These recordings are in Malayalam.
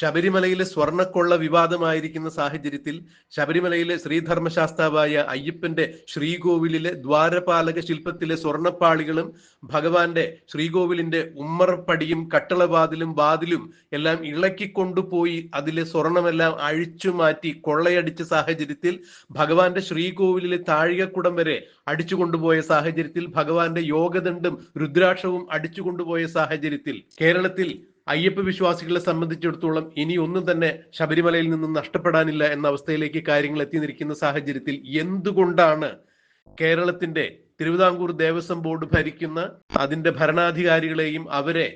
ശബരിമലയിലെ സ്വർണക്കൊള്ള വിവാദമായിരിക്കുന്ന സാഹചര്യത്തിൽ ശബരിമലയിലെ ശ്രീധർമ്മശാസ്താവായ അയ്യപ്പന്റെ ശ്രീകോവിലിലെ ദ്വാരപാലക ശില്പത്തിലെ സ്വർണപ്പാളികളും ഭഗവാന്റെ ശ്രീകോവിലിന്റെ ഉമ്മറപ്പടിയും കട്ടളവാതിലും വാതിലും എല്ലാം ഇളക്കിക്കൊണ്ടുപോയി അതിലെ സ്വർണമെല്ലാം അഴിച്ചു മാറ്റി കൊള്ളയടിച്ച സാഹചര്യത്തിൽ ഭഗവാന്റെ ശ്രീകോവിലിലെ താഴികക്കുടം വരെ അടിച്ചു കൊണ്ടുപോയ സാഹചര്യത്തിൽ ഭഗവാന്റെ യോഗദണ്ഡും രുദ്രാക്ഷവും അടിച്ചു കൊണ്ടുപോയ സാഹചര്യത്തിൽ കേരളത്തിൽ അയ്യപ്പ വിശ്വാസികളെ സംബന്ധിച്ചിടത്തോളം ഇനി ഒന്നും തന്നെ ശബരിമലയിൽ നിന്നും നഷ്ടപ്പെടാനില്ല എന്ന അവസ്ഥയിലേക്ക് കാര്യങ്ങൾ എത്തി നിൽക്കുന്ന സാഹചര്യത്തിൽ എന്തുകൊണ്ടാണ് കേരളത്തിന്റെ തിരുവിതാംകൂർ ദേവസ്വം ബോർഡ് ഭരിക്കുന്ന അതിന്റെ ഭരണാധികാരികളെയും അവരെ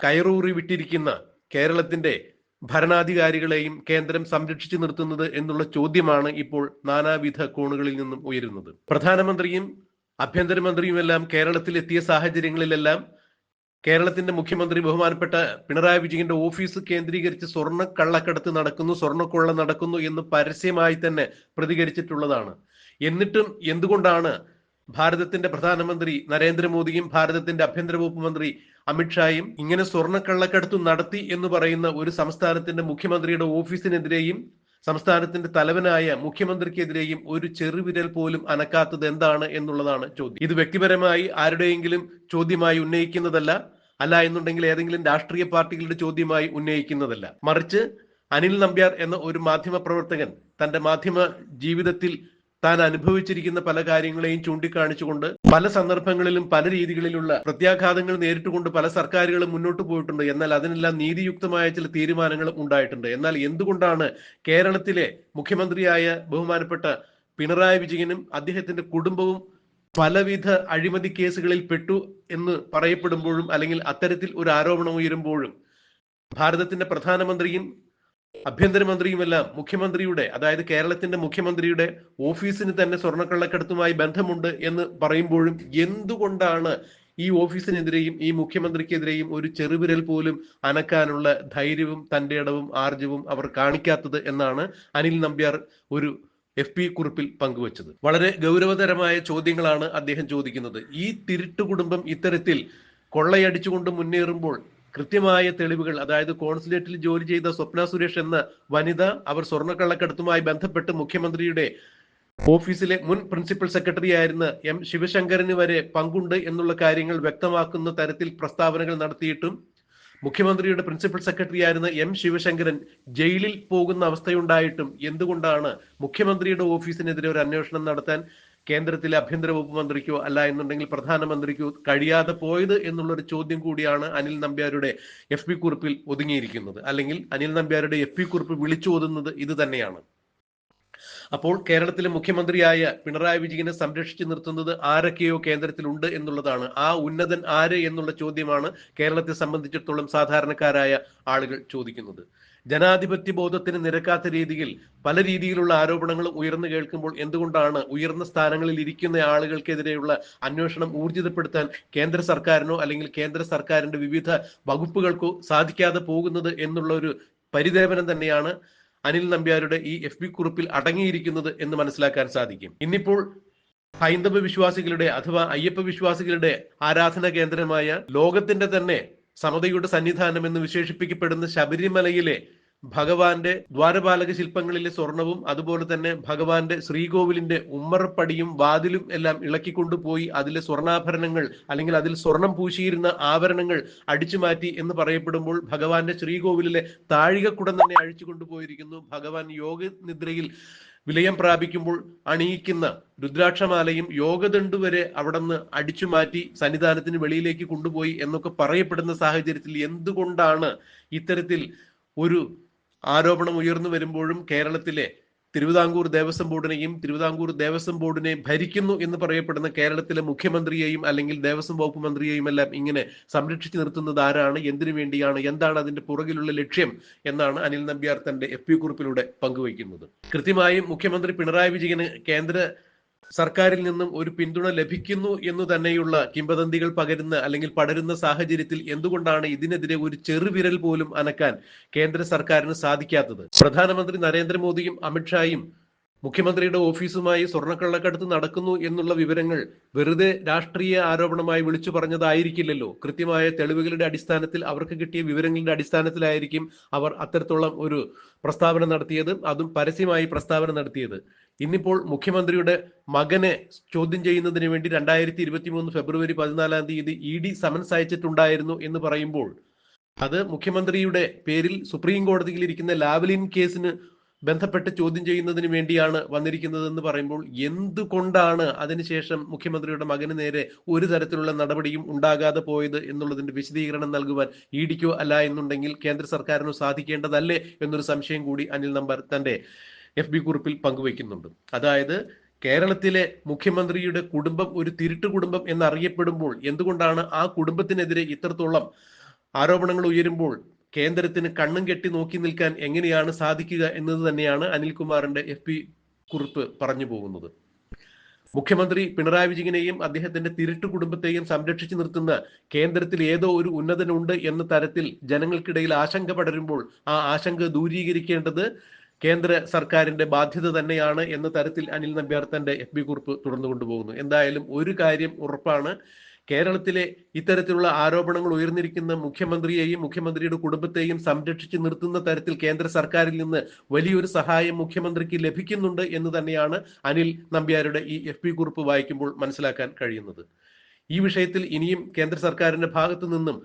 കയറൂറി വിട്ടിരിക്കുന്ന കേരളത്തിന്റെ ഭരണാധികാരികളെയും കേന്ദ്രം സംരക്ഷിച്ചു നിർത്തുന്നത് എന്നുള്ള ചോദ്യമാണ് ഇപ്പോൾ നാനാവിധ കോണുകളിൽ നിന്നും ഉയരുന്നത്. പ്രധാനമന്ത്രിയും ആഭ്യന്തരമന്ത്രിയുമെല്ലാം കേരളത്തിൽ എത്തിയ സാഹചര്യങ്ങളിലെല്ലാം കേരളത്തിന്റെ മുഖ്യമന്ത്രി ബഹുമാനപ്പെട്ട പിണറായി വിജയന്റെ ഓഫീസ് കേന്ദ്രീകരിച്ച് സ്വർണ കള്ളക്കടത്ത് നടക്കുന്നു സ്വർണക്കൊള്ള നടക്കുന്നു എന്ന് പരസ്യമായി തന്നെ പ്രതികരിച്ചിട്ടുള്ളതാണ്. എന്നിട്ടും എന്തുകൊണ്ടാണ് ഭാരതത്തിന്റെ പ്രധാനമന്ത്രി നരേന്ദ്രമോദിയും ഭാരതത്തിന്റെ ആഭ്യന്തര വകുപ്പ് മന്ത്രി അമിത്ഷായും ഇങ്ങനെ സ്വർണക്കള്ളക്കടത്ത് നടത്തി എന്ന് പറയുന്ന ഒരു സംസ്ഥാനത്തിന്റെ മുഖ്യമന്ത്രിയുടെ ഓഫീസിനെതിരെയും സംസ്ഥാനത്തിന്റെ തലവനായ മുഖ്യമന്ത്രിക്കെതിരെയും ഒരു ചെറുവിരൽ പോലും അനക്കാത്തത് എന്താണ് എന്നുള്ളതാണ് ചോദ്യം. ഇത് വ്യക്തിപരമായി ആരുടെയെങ്കിലും ചോദ്യമായി ഉന്നയിക്കുന്നതല്ല അല്ല എന്നുണ്ടെങ്കിൽ ഏതെങ്കിലും രാഷ്ട്രീയ പാർട്ടികളുടെ ചോദ്യമായി ഉന്നയിക്കുന്നതല്ല. മറിച്ച് അനിൽ നമ്പ്യാർ എന്ന ഒരു മാധ്യമ പ്രവർത്തകൻ തന്റെ മാധ്യമ ജീവിതത്തിൽ താൻ അനുഭവിച്ചിരിക്കുന്ന പല കാര്യങ്ങളെയും ചൂണ്ടിക്കാണിച്ചുകൊണ്ട് പല സന്ദർഭങ്ങളിലും പല രീതികളിലുള്ള പ്രത്യാഘാതങ്ങൾ നേരിട്ടുകൊണ്ട് പല സർക്കാരുകളും മുന്നോട്ട് പോയിട്ടുണ്ട്. എന്നാൽ അതിനെല്ലാം നീതിയുക്തമായ ചില തീരുമാനങ്ങളും ഉണ്ടായിട്ടുണ്ട്. എന്നാൽ എന്തുകൊണ്ടാണ് കേരളത്തിലെ മുഖ്യമന്ത്രിയായ ബഹുമാനപ്പെട്ട പിണറായി വിജയനും അദ്ദേഹത്തിന്റെ കുടുംബവും പലവിധ അഴിമതി കേസുകളിൽ പെട്ടു എന്ന് പറയപ്പെടുമ്പോഴും അല്ലെങ്കിൽ അത്തരത്തിൽ ഒരു ആരോപണം ഉയരുമ്പോഴും ഭാരതത്തിന്റെ പ്രധാനമന്ത്രിയും ആഭ്യന്തരമന്ത്രിയുമെല്ലാം മുഖ്യമന്ത്രിയുടെ അതായത് കേരളത്തിന്റെ മുഖ്യമന്ത്രിയുടെ ഓഫീസിന് തന്നെ സ്വർണക്കള്ളക്കടത്തുമായി ബന്ധമുണ്ട് എന്ന് പറയുമ്പോഴും എന്തുകൊണ്ടാണ് ഈ ഓഫീസിനെതിരെയും ഈ മുഖ്യമന്ത്രിക്കെതിരെയും ഒരു ചെറുവിരൽ പോലും അനക്കാനുള്ള ധൈര്യവും തന്റെ ഇടവും ആർജവും അവർ കാണിക്കാത്തത് എന്നാണ് അനിൽ നമ്പ്യാർ ഒരു എഫ് പി കുറിപ്പിൽ പങ്കുവച്ചത്. വളരെ ഗൗരവതരമായ ചോദ്യങ്ങളാണ് അദ്ദേഹം ചോദിക്കുന്നത്. ഈ തിരുട്ടു കുടുംബം ഇത്തരത്തിൽ കൊള്ളയടിച്ചുകൊണ്ട് മുന്നേറുമ്പോൾ കൃത്യമായ തെളിവുകൾ അതായത് കോൺസുലേറ്റിൽ ജോലി ചെയ്ത സ്വപ്ന സുരേഷ് എന്ന വനിത അവർ സ്വർണക്കള്ളക്കടത്തുമായി ബന്ധപ്പെട്ട് മുഖ്യമന്ത്രിയുടെ ഓഫീസിലെ മുൻ പ്രിൻസിപ്പൽ സെക്രട്ടറി ആയിരുന്ന എം ശിവശങ്കറിന് വരെ പങ്കുണ്ട് എന്നുള്ള കാര്യങ്ങൾ വ്യക്തമാക്കുന്ന തരത്തിൽ പ്രസ്താവനകൾ നടത്തിയിട്ടും മുഖ്യമന്ത്രിയുടെ പ്രിൻസിപ്പൽ സെക്രട്ടറി ആയിരുന്ന എം ശിവശങ്കരൻ ജയിലിൽ പോകുന്ന അവസ്ഥയുണ്ടായിട്ടും എന്തുകൊണ്ടാണ് മുഖ്യമന്ത്രിയുടെ ഓഫീസിനെതിരെ ഒരു അന്വേഷണം നടത്താൻ കേന്ദ്രത്തിലെ ആഭ്യന്തര വകുപ്പ് മന്ത്രിക്കോ അല്ല എന്നുണ്ടെങ്കിൽ പ്രധാനമന്ത്രിക്കോ കഴിയാതെ പോയത് എന്നുള്ള ഒരു ചോദ്യം കൂടിയാണ് അനിൽ നമ്പ്യാരുടെ എഫ് പി കുറിപ്പിൽ ഒതുങ്ങിയിരിക്കുന്നത്. അല്ലെങ്കിൽ അനിൽ നമ്പ്യാരുടെ എഫ് പി കുറിപ്പ് വിളിച്ചോതുന്നത് ഇത് തന്നെയാണ്. അപ്പോൾ കേരളത്തിലെ മുഖ്യമന്ത്രിയായ പിണറായി വിജയനെ സംരക്ഷിച്ചു നിർത്തുന്നത് ആരൊക്കെയോ കേന്ദ്രത്തിലുണ്ട് എന്നുള്ളതാണ്. ആ ഉന്നതൻ ആര് എന്നുള്ള ചോദ്യമാണ് കേരളത്തെ സംബന്ധിച്ചിടത്തോളം സാധാരണക്കാരായ ആളുകൾ ചോദിക്കുന്നത്. ജനാധിപത്യ ബോധത്തിന് നിരക്കാത്ത രീതിയിൽ പല രീതിയിലുള്ള ആരോപണങ്ങൾ ഉയർന്നു കേൾക്കുമ്പോൾ എന്തുകൊണ്ടാണ് ഉയർന്ന സ്ഥാനങ്ങളിൽ ഇരിക്കുന്ന ആളുകൾക്കെതിരെയുള്ള അന്വേഷണം ഊർജിതപ്പെടുത്താൻ കേന്ദ്ര സർക്കാരിനോ അല്ലെങ്കിൽ കേന്ദ്ര സർക്കാരിന്റെ വിവിധ വകുപ്പുകൾക്കോ സാധിക്കാതെ പോകുന്നത് എന്നുള്ള ഒരു പരിദേവനം തന്നെയാണ് അനിൽ നമ്പ്യാരുടെ ഈ എഫ് ബി കുറിപ്പിൽ അടങ്ങിയിരിക്കുന്നത് എന്ന് മനസ്സിലാക്കാൻ സാധിക്കും. ഇന്നിപ്പോൾ ഹൈന്ദവ വിശ്വാസികളുടെ അഥവാ അയ്യപ്പ വിശ്വാസികളുടെ ആരാധന കേന്ദ്രമായ ലോകത്തിന്റെ തന്നെ സമതയുടെ സന്നിധാനം എന്ന് വിശേഷിപ്പിക്കപ്പെടുന്ന ശബരിമലയിലെ ഭഗവാന്റെ ദ്വാരപാലക ശില്പങ്ങളിലെ സ്വർണവും അതുപോലെ തന്നെ ഭഗവാന്റെ ശ്രീകോവിലിന്റെ ഉമ്മറപ്പടിയും വാതിലും എല്ലാം ഇളക്കിക്കൊണ്ടുപോയി അതിലെ സ്വർണാഭരണങ്ങൾ അല്ലെങ്കിൽ അതിൽ സ്വർണം പൂശിയിരുന്ന ആഭരണങ്ങൾ അടിച്ചു മാറ്റി എന്ന് പറയപ്പെടുമ്പോൾ ഭഗവാന്റെ ശ്രീകോവിലിലെ താഴികക്കുടം തന്നെ അഴിച്ചു കൊണ്ടുപോയിരിക്കുന്നു ഭഗവാൻ യോഗ നിദ്രയിൽ വിലയം പ്രാപിക്കുമ്പോൾ അണിയിക്കുന്ന രുദ്രാക്ഷമാലയും യോഗദണ്ഡു വരെ അവിടെ നിന്ന് അടിച്ചു മാറ്റി സന്നിധാനത്തിന് വെളിയിലേക്ക് കൊണ്ടുപോയി എന്നൊക്കെ പറയപ്പെടുന്ന സാഹചര്യത്തിൽ എന്തുകൊണ്ടാണ് ഇത്തരത്തിൽ ഒരു ആരോപണം ഉയർന്നു വരുമ്പോഴും കേരളത്തിലെ തിരുവിതാംകൂർ ദേവസ്വം ബോർഡിനെയും തിരുവിതാംകൂർ ദേവസ്വം ബോർഡിനെ ഭരിക്കുന്നു എന്ന് പറയപ്പെടുന്ന കേരളത്തിലെ മുഖ്യമന്ത്രിയെയും അല്ലെങ്കിൽ ദേവസ്വം വകുപ്പ് മന്ത്രിയെയും എല്ലാം ഇങ്ങനെ സംരക്ഷിച്ചു നിർത്തുന്നത് ആരാണ്? എന്തിനു വേണ്ടിയാണ്? എന്താണ് അതിന്റെ പുറകിലുള്ള ലക്ഷ്യം? എന്നാണ് അനിൽ നമ്പ്യാർ തന്റെ എഫ് കുറിപ്പിലൂടെ പങ്കുവയ്ക്കുന്നത്. കൃത്യമായും മുഖ്യമന്ത്രി പിണറായി വിജയന് കേന്ദ്ര സർക്കാരിൽ നിന്നും ഒരു പിന്തുണ ലഭിക്കുന്നു എന്ന് തന്നെയുള്ള കിംവദന്തികൾ പകരുന്ന അല്ലെങ്കിൽ പടരുന്ന സാഹചര്യത്തിൽ എന്തുകൊണ്ടാണ് ഇതിനെതിരെ ഒരു ചെറുവിരൽ പോലും അനക്കാൻ കേന്ദ്ര സർക്കാരിന് സാധിക്കാത്തത്? പ്രധാനമന്ത്രി നരേന്ദ്രമോദിയും അമിത്ഷായും മുഖ്യമന്ത്രിയുടെ ഓഫീസുമായി സ്വർണക്കള്ളക്കടത്ത് നടക്കുന്നു എന്നുള്ള വിവരങ്ങൾ വെറുതെ രാഷ്ട്രീയ ആരോപണമായി വിളിച്ചു പറഞ്ഞതായിരിക്കില്ലല്ലോ. കൃത്യമായ തെളിവുകളുടെ അടിസ്ഥാനത്തിൽ അവർക്ക് കിട്ടിയ വിവരങ്ങളുടെ അടിസ്ഥാനത്തിലായിരിക്കും അവർ അത്തരത്തോളം ഒരു പ്രസ്താവന നടത്തിയത്. അതും പരസ്യമായി പ്രസ്താവന നടത്തിയത്. ഇന്നിപ്പോൾ മുഖ്യമന്ത്രിയുടെ മകനെ ചോദ്യം ചെയ്യുന്നതിന് വേണ്ടി രണ്ടായിരത്തി ഇരുപത്തി മൂന്ന് ഫെബ്രുവരി പതിനാലാം തീയതി ഇ ഡി സമൻസ് അയച്ചിട്ടുണ്ടായിരുന്നു എന്ന് പറയുമ്പോൾ അത് മുഖ്യമന്ത്രിയുടെ പേരിൽ സുപ്രീം കോടതിയിൽ ഇരിക്കുന്ന ലാവലിൻ കേസിന് ബന്ധപ്പെട്ട് ചോദ്യം ചെയ്യുന്നതിന് വേണ്ടിയാണ് വന്നിരിക്കുന്നതെന്ന് പറയുമ്പോൾ എന്തുകൊണ്ടാണ് അതിനുശേഷം മുഖ്യമന്ത്രിയുടെ മകന് നേരെ ഒരു തരത്തിലുള്ള നടപടിയും ഉണ്ടാകാതെ പോയത് എന്നുള്ളതിന്റെ വിശദീകരണം നൽകുവാൻ ഇ ഡിക്കോ അല്ല എന്നുണ്ടെങ്കിൽ കേന്ദ്ര സർക്കാരിനോ സാധിക്കേണ്ടതല്ലേ എന്നൊരു സംശയം കൂടി അനിൽ നമ്പർ തന്റെ എഫ് ബി കുറിപ്പിൽ പങ്കുവയ്ക്കുന്നുണ്ട്. അതായത് കേരളത്തിലെ മുഖ്യമന്ത്രിയുടെ കുടുംബം ഒരു തിരുട്ട് കുടുംബം എന്നറിയപ്പെടുമ്പോൾ എന്തുകൊണ്ടാണ് ആ കുടുംബത്തിനെതിരെ ഇത്രത്തോളം ആരോപണങ്ങൾ ഉയരുമ്പോൾ കേന്ദ്രത്തിന് കണ്ണും കെട്ടി നോക്കി നിൽക്കാൻ എങ്ങനെയാണ് സാധിക്കുക എന്നത് തന്നെയാണ് അനിൽകുമാറിന്റെ എഫ് പി കുറിപ്പ് പറഞ്ഞു പോകുന്നത്. മുഖ്യമന്ത്രി പിണറായി വിജയനെയും അദ്ദേഹത്തിന്റെ തിരുട്ട് കുടുംബത്തെയും സംരക്ഷിച്ചു നിർത്തുന്ന കേന്ദ്രത്തിൽ ഏതോ ഒരു ഉന്നതനുണ്ട് എന്ന തരത്തിൽ ജനങ്ങൾക്കിടയിൽ ആശങ്ക പടരുമ്പോൾ ആ ആശങ്ക ദൂരീകരിക്കേണ്ടത് കേന്ദ്ര സർക്കാരിന്റെ ബാധ്യത തന്നെയാണ് എന്ന തരത്തിൽ അനിൽ നമ്പ്യാർ തന്റെ എഫ് ബി കുറിപ്പ് തുടർന്നു കൊണ്ടുപോകുന്നു. എന്തായാലും ഒരു കാര്യം ഉറപ്പാണ്. കേരളത്തിലെ ഇത്തരത്തിലുള്ള ആരോപണങ്ങൾ ഉയർന്നിരിക്കുന്ന മുഖ്യമന്ത്രിയെയും മുഖ്യമന്ത്രിയുടെ കുടുംബത്തെയും സംരക്ഷിച്ചു നിർത്തുന്ന തരത്തിൽ കേന്ദ്ര സർക്കാരിൽ നിന്ന് വലിയൊരു സഹായം മുഖ്യമന്ത്രിക്ക് ലഭിക്കുന്നുണ്ട് എന്ന് തന്നെയാണ് അനിൽ നമ്പ്യാരുടെ ഈ എഫ് കുറിപ്പ് വായിക്കുമ്പോൾ മനസ്സിലാക്കാൻ കഴിയുന്നത്. ഈ വിഷയത്തിൽ ഇനിയും കേന്ദ്ര സർക്കാരിന്റെ ഭാഗത്തു നിന്നും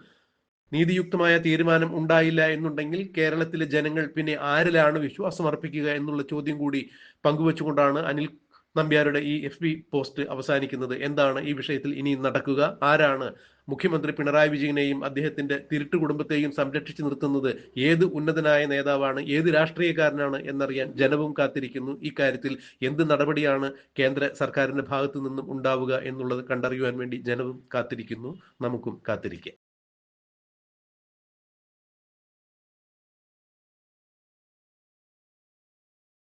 നീതിയുക്തമായ തീരുമാനം ഉണ്ടായില്ല എന്നുണ്ടെങ്കിൽ കേരളത്തിലെ ജനങ്ങൾ പിന്നെ ആരിലാണ് വിശ്വാസം അർപ്പിക്കുക എന്നുള്ള ചോദ്യം കൂടി പങ്കുവച്ചുകൊണ്ടാണ് അനിൽ നമ്പ്യാരുടെ ഈ എഫ് ബി പോസ്റ്റ് അവസാനിക്കുന്നത്. എന്താണ് ഈ വിഷയത്തിൽ ഇനി നടക്കുക? ആരാണ് മുഖ്യമന്ത്രി പിണറായി വിജയനെയും അദ്ദേഹത്തിന്റെ തിരുട്ടു കുടുംബത്തെയും സംരക്ഷിച്ചു നിർത്തുന്നത്? ഏത് ഉന്നതനായ നേതാവാണ്? ഏത് രാഷ്ട്രീയക്കാരനാണ് എന്നറിയാൻ ജനവും കാത്തിരിക്കുന്നു. ഇക്കാര്യത്തിൽ എന്ത് നടപടിയാണ് കേന്ദ്ര സർക്കാരിന്റെ ഭാഗത്തു നിന്നും ഉണ്ടാവുക എന്നുള്ളത് കണ്ടറിയുവാൻ വേണ്ടി ജനവും കാത്തിരിക്കുന്നു. നമുക്കും കാത്തിരിക്കാം.